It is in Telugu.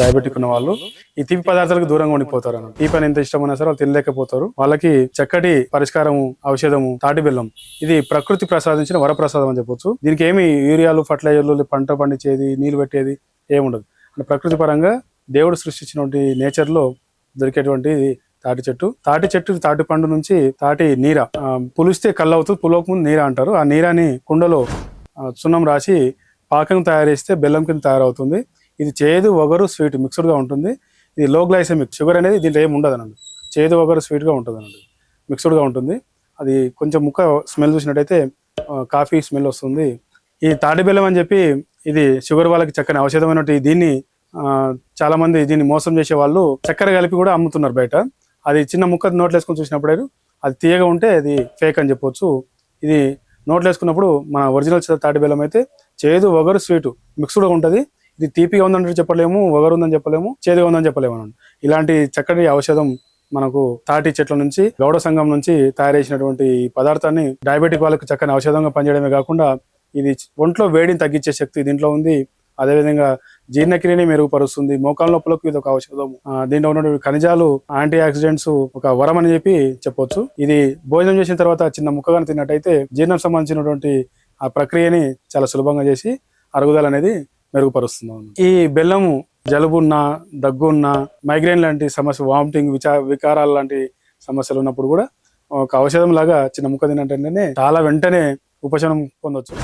డయాబెటిక్ ఉన్న వాళ్ళు ఈ తీపి పదార్థాలకు దూరంగా ఉండిపోతారు అన్న తీపి అని ఎంత ఇష్టం సరే వాళ్ళు తినలేకపోతారు. వాళ్ళకి చక్కటి పరిష్కారము ఔషధము తాటి బెల్లం ఇది ప్రకృతి ప్రసాదించిన వరప్రసాదం అని చెప్పొచ్చు. దీనికి ఏమి యూరియాలు ఫర్టిలైజర్లు పంట పండించేది నీళ్ళు పెట్టేది ఏముండదు. అంటే ప్రకృతి పరంగా దేవుడు సృష్టించినటువంటి నేచర్లో దొరికేటువంటి తాటి చెట్టు. తాటి చెట్టు తాటి పండు నుంచి తాటి నీర పులిస్తే కళ్ళు అవుతుంది పులవక నీర అంటారు. ఆ నీరాని కుండలో సున్నం రాసి పాకం తయారు చేస్తే బెల్లం కింద తయారవుతుంది. ఇది చేదు ఒగరు స్వీట్ మిక్స్డ్గా ఉంటుంది. ఇది లో గ్లైసెమిక్ షుగర్ అనేది దీంట్లో ఏమి ఉండదు అనండి చేదు ఒగరు స్వీట్గా ఉంటుంది అనండి మిక్స్డ్గా ఉంటుంది. అది కొంచెం ముక్క స్మెల్ చూసినట్టయితే కాఫీ స్మెల్ వస్తుంది. ఈ తాటి బెల్లం అని చెప్పి ఇది షుగర్ వాళ్ళకి చక్కని ఔషధమైనటువంటి దీన్ని చాలామంది దీన్ని మోసం చేసే వాళ్ళు చక్కెర కలిపి కూడా అమ్ముతున్నారు బయట. అది చిన్న ముక్క నోట్లో వేసుకొని చూసినప్పుడు అది తీయగా ఉంటే అది ఫేక్ అని చెప్పొచ్చు. ఇది నోట్లో వేసుకున్నప్పుడు మన ఒరిజినల్ తాటి బెల్లం అయితే చేదు వగరు స్వీట్ మిక్స్డ్గా ఉంటుంది. ఇది తీపిగా ఉందని చెప్పలేము వగరు ఉందని చెప్పలేము చేదుగా ఉందని చెప్పలేము అన్నమాట. ఇలాంటి చక్కటి ఔషధం మనకు తాటి చెట్ల నుంచి గౌడ సంఘం నుంచి తయారు చేసినటువంటి పదార్థాన్ని డయాబెటిక్ వాళ్ళకి చక్కని ఔషధంగా పనిచేయడమే కాకుండా ఇది ఒంట్లో వేడిని తగ్గించే శక్తి దీంట్లో ఉంది. అదేవిధంగా జీర్ణక్రియని మెరుగుపరుస్తుంది. మోకాల నొప్పులకు ఇది ఒక ఔషధం దీంట్లో ఉన్నటువంటి ఖనిజాలు యాంటీ ఆక్సిడెంట్స్ ఒక వరం అని చెప్పి చెప్పొచ్చు. ఇది భోజనం చేసిన తర్వాత చిన్న ముక్కగా తిన్నట్టయితే జీర్ణం సంబంధించినటువంటి ఆ ప్రక్రియని చాలా సులభంగా చేసి అరుగుదల అనేది మెరుగుపరుస్తుంది ఈ బెల్లము జలుబున్నా దగ్గున్నా మైగ్రేన్ లాంటి సమస్య వామిటింగ్ విచా వికారాలు లాంటి సమస్యలు ఉన్నప్పుడు కూడా ఒక ఔషధం లాగా చిన్న ముక్క తినటంటేనే చాలా వెంటనే ఉపశమనం పొందొచ్చు.